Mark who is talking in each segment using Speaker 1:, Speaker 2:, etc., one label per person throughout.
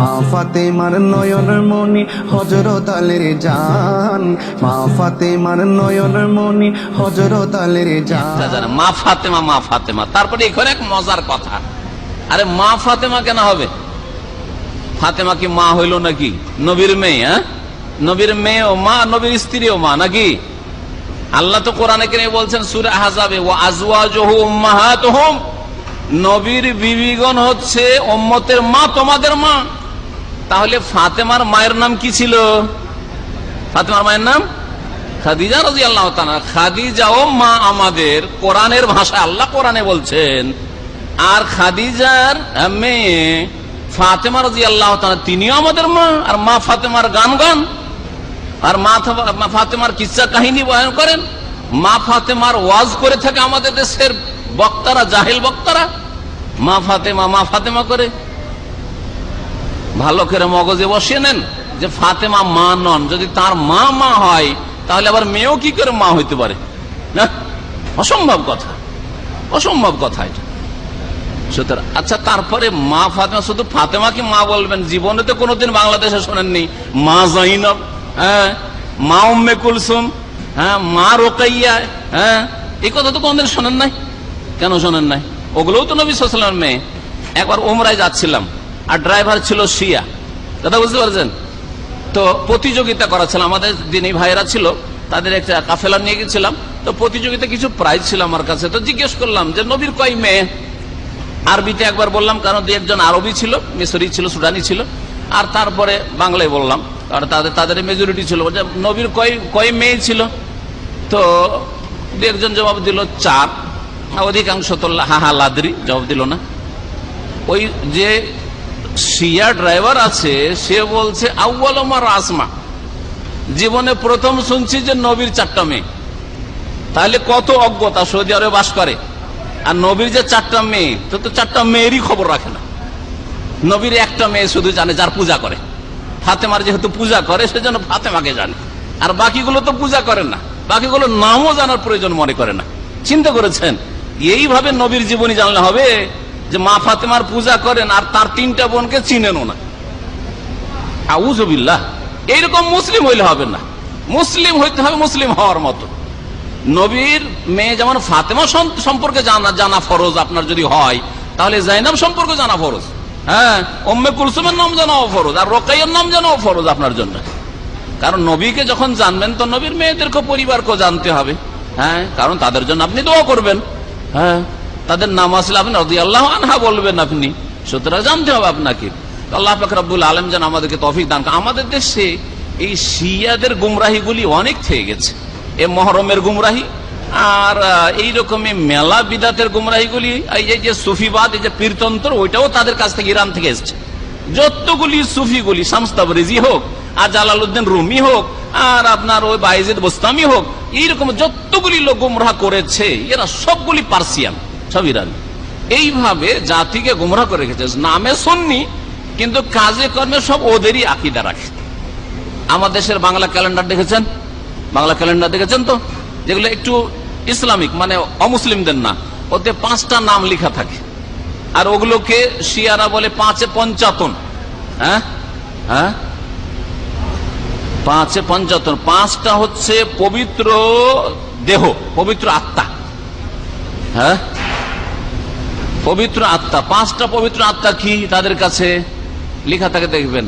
Speaker 1: মা ফাতেমার নয়নের মনি হজরত আলের জান। মা ফাতেমার নয়নের মনি হজরত আলের জান।
Speaker 2: মা ফাতেমা মা ফাতেমা। তারপরে এখানে এক মজার কথা। আরে মা ফাতেমা কেন হবে? ফাতেমা কি মা হইল নাকি? নবীর মেয়ে হ্যাঁ? নবীর মেয়ে ও মা, নবীর স্ত্রী ও মা নাকি? আল্লাহ তো কোরআনে কেন বলছেন, সুরে হাজাবে ও আজওয়াজহু উম্মাহাতুহুম। নবীর বিবিগণ হচ্ছে উম্মতের মা, তোমাদের মা। তাহলে ফাতেমার মায়ের নাম কি ছিল? ফাতেমার মায়ের নাম খাদিজা রাজি আল্লাহ খাদিজাও মা আমাদের কোরআনের ভাষা আল্লাহ কোরআনে বলছেন, আর খাদিজার মেয়ে ফাতেমা রাজি আল্লাহ তিনিও আমাদের মা, আর মা ফাতেমার গান গান। আর মা ফাতেমার কিচ্ছা কাহিনী বয়ান করেন, মা ফাতেমার ওয়াজ করে থাকে আমাদের দেশের বক্তারা, জাহেল বক্তারা। মা ফাতেমা মা ফাতেমা করে। ভালো করে মগজে বসিয়ে নেন যে ফাতেমা মা নন। যদি তার মা মা হয়, তাহলে আবার মেয়েও কি করে মা হইতে পারে? অসম্ভব কথা। অসম্ভব কথা এটা। সুতরাং আচ্ছা তারপরে মা ফাতেমা, শুধু ফাতেমাকে মা বলবেন? জীবনে তো কোনোদিন বাংলাদেশে শোনেননি। মা জাইনব হ্যাঁ? মা উম্মে কুলসুম হ্যাঁ? মা রোকাইয়া হ্যাঁ? এই কথা তো কোনদিন শোনেন নাই। কেন শোনেন নাই? ওগুলোও তো নবী সাল্লামের মেয়ে। একবার ওমরায় যাচ্ছিলাম। আর ড্রাইভার ছিল শিয়া। দাদা, বুঝতে পারছেন? তো প্রতিযোগিতা করাছিলাম আমাদের দিনী ভাইয়েরা ছিল, তাদের একটা কাফেলা নিয়ে গেছিলাম। তো প্রতিযোগিতা কিছু প্রাইজ ছিল আমার কাছে। তো জিজ্ঞেস করলাম যে, নবীর কয় মেয়ে? আরবিতে একবার বললাম, কারণ দু একজন আরবি ছিল মিশরি ছিল, সুডানি ছিল। আর তারপরে বাংলায় বললাম, কারণ তাদের তাদের মেজরিটি ছিল। নবীর কয় কয় মেয়ে ছিল? তো দু একজন জবাব দিল, চার। অধিকাংশ তো হা হা লাদরি জবাব দিল না। ওই যে শিয়া ড্রাইভার আছে, সে বলছে আউ্বাল আমার আসমা জীবনে প্রথম শুনছি যে নবীর চারটা মেয়ে। তাহলে কত অজ্ঞতা, সৌদি আরবে বাস করে। আর নবীর যে চারটা মেয়ে, তো তো চারটা মেয়েরই খবর রাখে না। নবীর একটা মেয়ে শুধু জানে, যার পূজা করে। ফাতেমার যেহেতু পূজা করে, সেজন্য ফাতেমাকে জানে। আর বাকিগুলো তো পূজা করে না। বাকিগুলো নামও জানার প্রয়োজন মনে করে না। চিন্তা করেছেন? এইভাবে নবীর জীবনী জানলে হবে? যে মা ফাতেমার পূজা করেন আর তার তিনটা বোনকে চিনেনও না। আউজবিল্লাহ এইরকম মুসলিম হইলে হবে না। মুসলিম হইতে হবে মুসলিম হওয়ার মতো। নবীর মেয়ে যেমন ফাতেমা সম্পর্কে জানা জানা ফরজ আপনার যদি হয়, তাহলে জাইনাব সম্পর্কে জানা ফরজ। হ্যাঁ ওম্মে কুলসুমের নাম জানাও ফরজ, আর রোকাইয়ের নাম জানাও ফরজ আপনার জন্য। কারণ নবীকে যখন জানবেন, তো নবীর মেয়েদেরকে পরিবারকে জানতে হবে। হ্যাঁ কারণ তাদের জন্য আপনি দোয়া করবেন। হ্যাঁ তাদের নাম আসলে আপনি রদি আল্লাহ আনহা বলবেন আপনি। সুতরাং জানতে হবে আপনাকে। আল্লাহ ফাকরাবুল আলম যেন আমাদেরকে তফিক দান আমাদের দেশে এই শিয়াদের গুমরাহিগুলি অনেক থেকে গেছে। এ মহরমের গুমরাহি আর এই রকমই মেলা বিদাতের গুমরাহিগুলি, এই যে- যে সুফিবাদ, এই যে পীরতন্ত্র, ওইটাও তাদের কাছ থেকে ইরান থেকে এসছে। যতগুলি সুফিগুলি শামস্তাবরেজি হোক, আর জালালউদ্দিন রুমি হোক, আর আপনার ওই বাইজিদ বোস্তামি হোক, এইরকম যতগুলি লোক গুমরাহ করেছে, এরা সবগুলি পার্সিয়ান। সব ইরানি এইভাবে জাতিকে গুমরাহ করে রেখেছে। নামে সন্নি, কিন্তু কাজে কর্মে সব ওদেরই আকিদা রাখে। আমার দেশের বাংলা ক্যালেন্ডার দেখেছেন? বাংলা ক্যালেন্ডার দেখেছেন তো? যেগুলো একটু ইসলামিক মানে অমুসলিমদের না। ওতে পাঁচটা নাম লেখা থাকে। আর ওগুলোকে শিয়ারা বলে পাঁচে পঞ্চাতন। হ্যাঁ? হ্যাঁ? পাঁচে পঞ্চাতন। পাঁচটা হচ্ছে পবিত্র দেহ, পবিত্র আত্মা। হ্যাঁ? পবিত্র আত্মা, পাঁচটা পবিত্র আত্মা কি তাদের কাছে? লেখা থাকে, দেখবেন।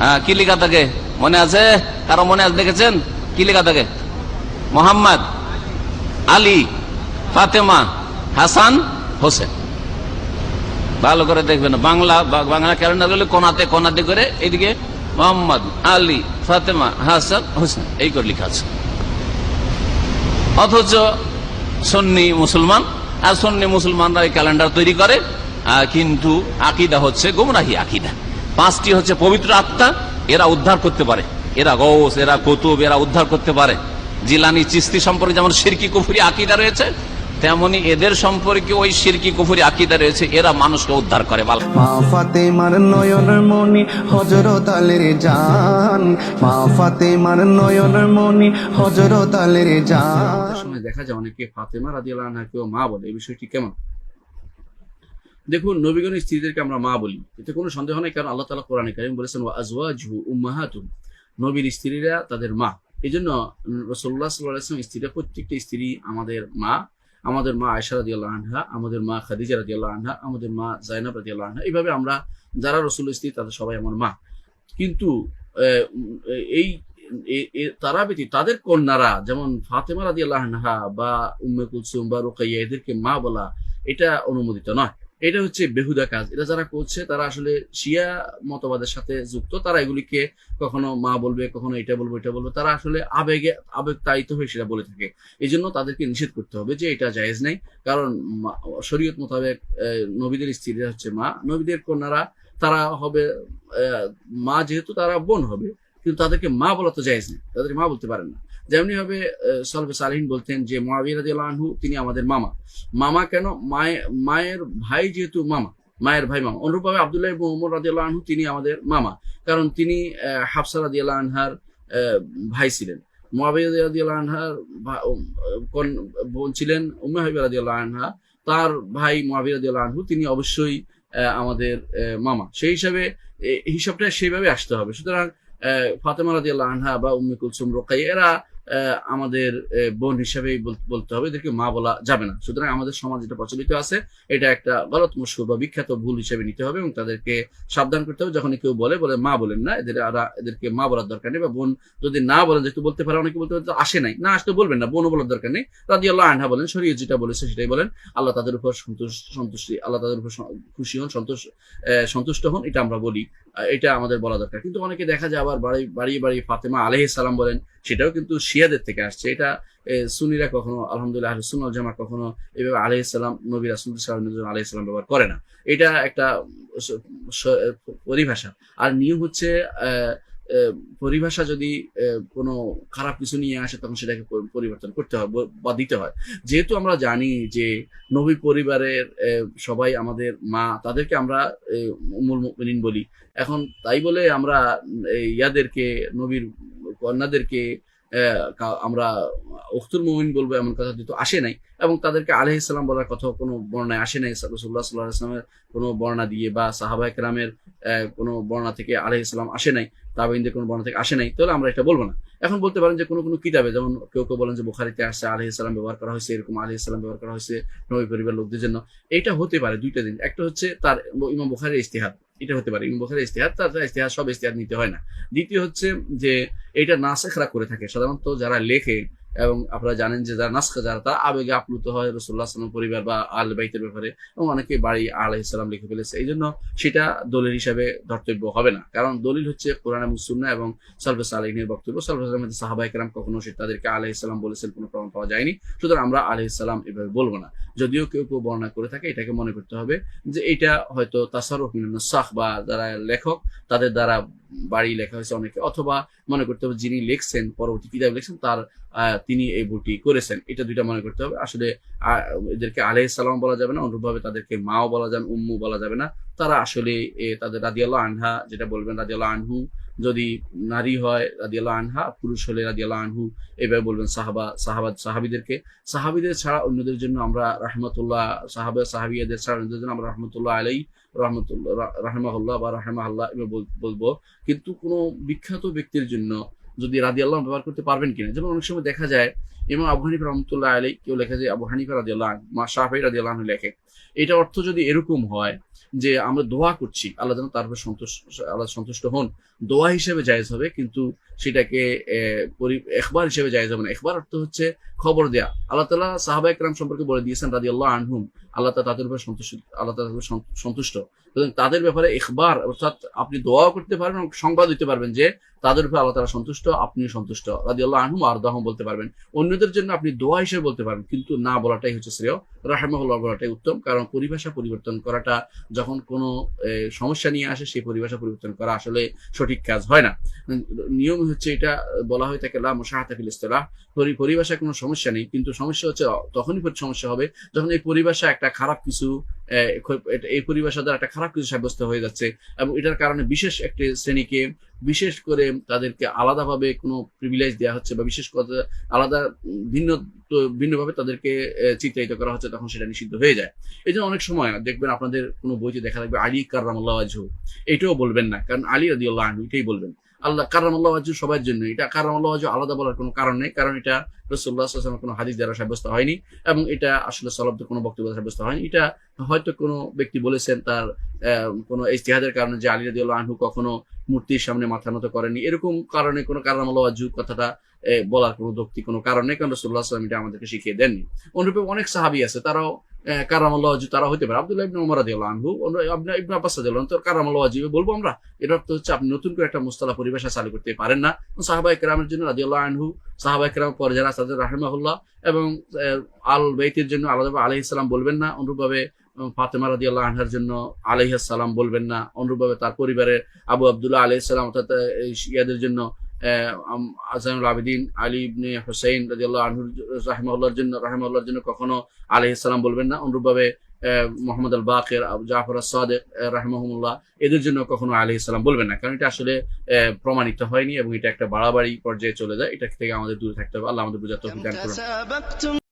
Speaker 2: হ্যাঁ কি লেখা থাকে? মনে আছে? কারও মনে আছে? দেখেছেন? কি লেখা থাকে? মোহাম্মদ আলী, ফাতেমা, হাসান, হোসেন। ভালো করে দেখবেন। বাংলা বাংলা ক্যালেন্ডার কোনাতে কোনাতে করে এইদিকে মোহাম্মদ আলী, ফাতেমা, হাসান, হোসেন, এই করে লেখা আছে। অথচ সন্নি মুসলমান আর সন্নি মুসলমানরা এই ক্যালেন্ডার তৈরি করে কিন্তু আকিদা হচ্ছে গুমরাহি আকিদা। পাঁচটি হচ্ছে পবিত্র আত্মা, এরা উদ্ধার করতে পারে। এরা গৌস এরা কতুব, এরা উদ্ধার করতে পারে। জিলানি চিস্তি সম্পর্কে যেমন সিরকি কুফুরি আকিদা রয়েছে তেমনি এদের সম্পর্কে ওই সিরকি কুফুরি আকিদা রয়েছে এরা মানুষকে উদ্ধার করে
Speaker 1: মা ফাতেমার নয়নের মনি হজরত আলের জান। মা ফাতেমার নয়নের মনি হজরত আলের জান।
Speaker 3: সময় দেখা যায় অনেকে ফাতেমা রাদিয়াল্লাহু আনহাকেও মা বলে এই বিষয়টি কেমন? দেখুন নবীগণ স্ত্রীদেরকে আমরা মা বলি এতে কোনো সন্দেহ নেই কারণ আল্লাহ তালা কোরআনে কারিম বলেছেন ওয়া আজওয়াজহু উম্মাহাতুন নবীর স্ত্রীরা তাদের মা। এই জন্য রসল্লাহ সাল্লাহ স্ত্রীরা প্রত্যেকটি স্ত্রী আমাদের মা আমাদের মা আয়সা রাদিয়াল্লাহু আনহা, আমাদের মা খাদিজা রাদিয়াল্লাহু আনহা, আমাদের মা জাইনাব আল্লাহ আনহা, এইভাবে আমরা যারা রসুল স্ত্রী তাদের সবাই আমার মা। কিন্তু এই তারা ব্যতীত তাদের কন্যারা যেমন ফাতেমা রাদিয়াল্লাহু আনহা বা উম্মে কুলসুম বা রোকাইয়া, এদেরকে মা বলা এটা অনুমোদিত নয়। এটা হচ্ছে বেহুদা কাজ। এটা যারা করছে, তারা আসলে শিয়া মতবাদের সাথে যুক্ত। তারা এগুলিকে কখনো মা বলবে, কখনো এটা বলব এটা বলব। তারা আসলে আবেগে আবেগ তাড়িত হয়ে সেটা বলে থাকে। এই জন্য তাদেরকে নিষেধ করতে হবে যে এটা জায়েজ নেই। কারণ শরীয়ত মোতাবেক নবীদের স্ত্রীরা হচ্ছে মা। নবীদের কন্যারা, তারা হবে মা যেহেতু তারা বোন হবে। কিন্তু তাদেরকে মা বলা তো জায়েজ নেই। তাদেরকে মা বলতে পারেন না। যেমনি ভাবে সলভে সালিহিন বলতেন যে মাবির আনহু, তিনি আমাদের মামা। মামা কেন? মায়ের মায়ের ভাই যেহেতু মামা, মায়ের ভাই মামা। অনুরূপভাবে আবদুল্লাহ ইবনে ওমর রাদিয়াল্লাহু আনহু, তিনি আমাদের মামা। কারণ তিনি হাফসা রাদিয়াল্লাহু আনহার ভাই ছিলেন। মুয়াবিয়া রাদিয়াল্লাহু আনহার বোন ছিলেন উম্মে হাবিবা রাদিয়াল্লাহু আনহা। তার ভাই মুয়াবিয়া রাদিয়াল্লাহু আনহু, তিনি অবশ্যই আমাদের মামা। সেই হিসাবে হিসাবটা সেইভাবে আসতে হবে। সুতরাং ফাতেমা রাদিয়াল্লাহু আনহা বা উম্মে কুলসুম রোকাই এরা আমাদের বোন হিসাবেই বলতে হবে, এদেরকে মা বলা যাবে না। সুতরাং আমাদের সমাজ যেটা প্রচলিত আছে, এটা একটা গলত মশুর বা বিখ্যাত ভুল হিসেবে নিতে হবে এবং তাদেরকে সাবধান করতে হবে। যখন কেউ বলে বলে মা বলেন না, এদের এদেরকে মা বলার দরকার নেই বা বোন যদি না বলেন, যেহেতু বলতে পারে, অনেকে বলতে পারে আসে নাই। না আসতে বলবেন না, বোনও বলার দরকার নেই। রাজি আল্লাহ আনহা বলেন শরীর যেটা বলেছে সেটাই বলেন। আল্লাহ তাদের উপর সন্তুষ্ট, সন্তুষ্টি, আল্লাহ তাদের উপর খুশি হন, সন্তোষ সন্তুষ্ট হন, এটা আমরা বলি। এটা আমাদের বলা দরকার। কিন্তু অনেকে দেখা যায় আবার বাড়ি বাড়ি বাড়ি ফাতেমা আলহ সালাম বলেন সেটাও কিন্তু শিয়াদের থেকে আসছে। এটা সুনিরা কখনো আলহামদুলিল্লাহ ওয়াল জামা কখনো এভাবে আলহ সালাম নবী রাসুল আলহ সালাম ব্যবহার করে না। এটা একটা পরিভাষা। আর নিয়ম হচ্ছে আহ, পরিভাষা যদি কোনো খারাপ কিছু নিয়ে আসে, তখন সেটাকে পরিবর্তন করতে হয় বা দিতে হয়। যেহেতু আমরা জানি যে নবী পরিবারের সবাই আমাদের মা, তাদেরকে আমরা মূল মুমিনিন বলি। এখন তাই বলে আমরা ইয়াদেরকে, নবীর কন্যাদেরকে আমরা উখতুল মুমিন বলব এমন কথা যেহেতু আসে নাই। এবং তাদেরকে আলহ ইসলাম বলার কথা কোনো বর্ণায় আসে নাই। রসুল্লাহ সাল্লাহ ইসলামের কোনো বর্ণা দিয়ে বা সাহাবাহ কেরামের কোনো বর্ণা থেকে আলহ ইসলাম আসে নাই তাবেইনদের কোনো বর্ণা থেকে আসে নাই। তাহলে আমরা এটা বলব না। এখন বলতে পারেন যে কোনো কোনো কিতাবে যেমন কেউ কেউ বলেন যে বুখারিতে আসছে আলহ ইসলাম ব্যবহার করা হয়েছে, এরকম আলহ ইসলাম ব্যবহার করা হয়েছে নবী পরিবার লোকদের জন্য। এটা হতে পারে দুইটা দিন একটা হচ্ছে তার ইমাম বুখারের ইস্তেহাদ এটা হতে পারে। ইমাম বুখারের ইস্তেহাদ তার ইস্তেহাদ সব ইস্তেহার নিতে হয় না। দ্বিতীয় হচ্ছে যে, এটা নাসেখরা করে থাকে। সাধারণত যারা লেখে এবং আপনারা জানেন যে যারা নাসখা যারা তারা আবেগে আপ্লুত হয় রসুল্লাহ সাল্লাম পরিবার বা আল বাইতের ব্যাপারে এবং অনেকে বাড়ি আলাহ ইসলাম লিখে ফেলেছে। এই জন্য সেটা দলিল হিসাবে ধর্তব্য হবে না। কারণ দলিল হচ্ছে কোরআন এবং সুন্না এবং সালফেস আলহিনের বক্তব্য। সালফেস আলমের সাহাবাই কেরাম কখনো সে তাদেরকে আলাহ ইসলাম বলেছেন কোনো প্রমাণ পাওয়া যায়নি। সুতরাং আমরা আলাহ ইসলাম এভাবে বলব না। যদিও কেউ কেউ বর্ণনা করে থাকে, এটাকে মনে করতে হবে যে এটা হয়তো তাসারফ সাখ বা যারা লেখক, তাদের দ্বারা বাড়ি লেখা হয়েছে অনেকে। অথবা মনে করতে হবে যিনি লিখছেন, পরবর্তী কিতাব লিখছেন, তার তিনি এই বইটি করেছেন। এটা দুইটা মনে করতে হবে। আসলে এদেরকে আলহ সালাম বলা যাবে না, অনুরূপভাবে তাদেরকে মাও বলা যাবে উম্মু বলা যাবে না। তারা আসলে তাদের রাদিয়াল্লাহ আনহা যেটা বলবেন, রাদিয়াল্লাহ আনহু, যদি নারী হয়, রাদিয়াল্লাহ আনহা, পুরুষ হলে রাদিয়াল্লাহ আনহু, এভাবে বলবেন সাহাবা সাহাবাদ সাহাবিদেরকে। সাহাবিদের ছাড়া অন্যদের জন্য আমরা রাহমাতুল্লাহ, সাহাবা সাহাবিয়াদের ছাড়া অন্যদের জন্য আমরা রহমতুল্লাহ আলাই, রহমতুল্লাহ, রাহমাহুল্লাহ বা রাহমাহুল্লাহ এভাবে বল- বলব। কিন্তু কোনো বিখ্যাত ব্যক্তির জন্য যদি রাদি আল্লাহ ব্যবহার করতে পারবেন কিনা। যেমন অনেক সময় দেখা যায় এবং আবু হানিফা রহমতুল্লাহ আলাই কেউ লেখে যে আবু হানিফা রাদি আল্লাহ মা শাহি রাদি আল্লাহ লেখে, এটা অর্থ যদি এরকম হয় যে আমরা দোয়া করছি, আল্লাহ যেন তার উপর সন্তুষ্ট, আল্লাহ সন্তুষ্ট হন। দোয়া হিসেবে জায়েজ হবে, কিন্তু সেটাকে এখবার হিসেবে জায়েজ হবে না। এখবার অর্থ হচ্ছে খবর দেয়া। আল্লাহ তালা সাহাবা একরাম সম্পর্কে বলে দিয়েছেন রাদি আল্লাহ আনহুম আল্লাহ তালা তাদের উপর সন্তুষ্ট, আল্লাহ তাদের উপর সন্তুষ্ট। তাদের ব্যাপারে ইখবার অর্থাৎ আপনি দোয়াও করতে পারবেন এবং সংবাদ দিতে পারবেন যে তাদের উপর আল্লাহ তালা সন্তুষ্ট, আপনিও সন্তুষ্ট। রাজি আল্লাহ আহম আর দাহম বলতে পারবেন। অন্যদের জন্য আপনি দোয়া হিসেবে বলতে পারেন, কিন্তু না বলাটাই হচ্ছে শ্রেয়। রাহেমাহুল্লাহ বলাটাই উত্তম, কারণ পরিভাষা পরিবর্তন করাটা যখন কোনো সমস্যা নিয়ে আসে, সেই পরিভাষা পরিবর্তন করা আসলে সঠিক কাজ হয় না। নিয়ম হচ্ছে এটা বলা হয়ে থাকে লা মুশাহাতাফিল ইস্তেলাহ। পরিভাষায় কোনো সমস্যা নেই, কিন্তু সমস্যা হচ্ছে তখনই সমস্যা হবে যখন এই পরিভাষা একটা খারাপ কিছু এই পরিবেশের দ্বারা একটা খারাপ কিছু সাব্যস্ত হয়ে যাচ্ছে এবং এটার কারণে বিশেষ একটি শ্রেণীকে বিশেষ করে তাদেরকে আলাদাভাবে কোনো প্রিভিলেজ দেওয়া হচ্ছে বা বিশেষ করে আলাদা ভিন্ন ভিন্নভাবে তাদেরকে চিত্রায়িত করা হচ্ছে তখন সেটা নিষিদ্ধ হয়ে যায়। এই জন্য অনেক সময় দেখবেন আপনাদের কোনো বইতে দেখা থাকবে আলী কার্রামাল্লাহ আজহু এটাও বলবেন না। কারণ আলী রাদি আল্লাহ আনহু এটাই বলবেন। আল্লাহ কার্রামাল্লাহ আজহু সবার জন্য। এটা কার্রামাল্লাহ আজহু আলাদা বলার কোনো কারণ নেই, কারণ এটা রসুল্লাহ আসলামের কোনো হাদিস দ্বারা সাব্যস্ত হয়নি এবং এটা আসলে সলব্ধ কোনো বক্তব্য সাব্যস্ত হয়নি। এটা হয়তো কোনো ব্যক্তি বলেছেন তার কোনো ইজতিহাদের কারণে যে আলী রাদি আল্লাহ আনহু কখনো মূর্তির সামনে মাথা নত করেনি। এরকম কারণে কোনো কার্রামাল্লাহ আজহু কথাটা বলার কোনো যৌক্তিক কোনো কারণ নেই, কারণ রসুল্লাহ আসলাম এটা আমাদেরকে শিখিয়ে দেননি। অনুরূপে অনেক সাহাবি আছে, তারাও কারামাল্লাহ তারা হতে পারে। আব্দুল্লাহ ইবনে ওমর রাদিয়াল্লাহু আনহু আপনি ইবনে আব্বাস রাদিয়াল্লাহু আনহু কারামাল্লাহ বলব আমরা এর অর্থ হচ্ছে আপনি নতুন করে একটা মুস্তালা পরিবেশা চালু করতে পারেন না। সাহাবাই কেরামের জন্য রাদিয়াল্লাহু আনহু সাহাবাই কেরাম পরে যারা সাদের রাহিমাহুল্লাহ, এবং আল বাইতের জন্য আলাদাভাবে আলাইহিস সালাম বলবেন না, অনুরূপভাবে ফাতেমা রাদিয়াল্লাহু আনহার জন্য আলাইহিস সালাম বলবেন না, অনুরূপভাবে তার পরিবারের আবু আব্দুল্লাহ আলাইহিস সালাম অর্থাৎ ইয়াদের জন্য আজানুল আলী ইবনে হোসাইন রাজিয়াল্লাহ আনহুর রাহেমাল্লার জন্য রাহেমাল্লার জন্য কখনো আলহ ইসলাম বলবেন না। অনুরূপভাবে মোহাম্মদ আল বাকের জাফর আসাদ রাহমহমুল্লাহ, এদের জন্য কখনো আলহ ইসলাম বলবেন না। কারণ এটা আসলে প্রমাণিত হয়নি এবং এটা একটা বাড়াবাড়ি পর্যায়ে চলে যায়। এটা থেকে আমাদের দূরে থাকতে হবে। আল্লাহ আমাদের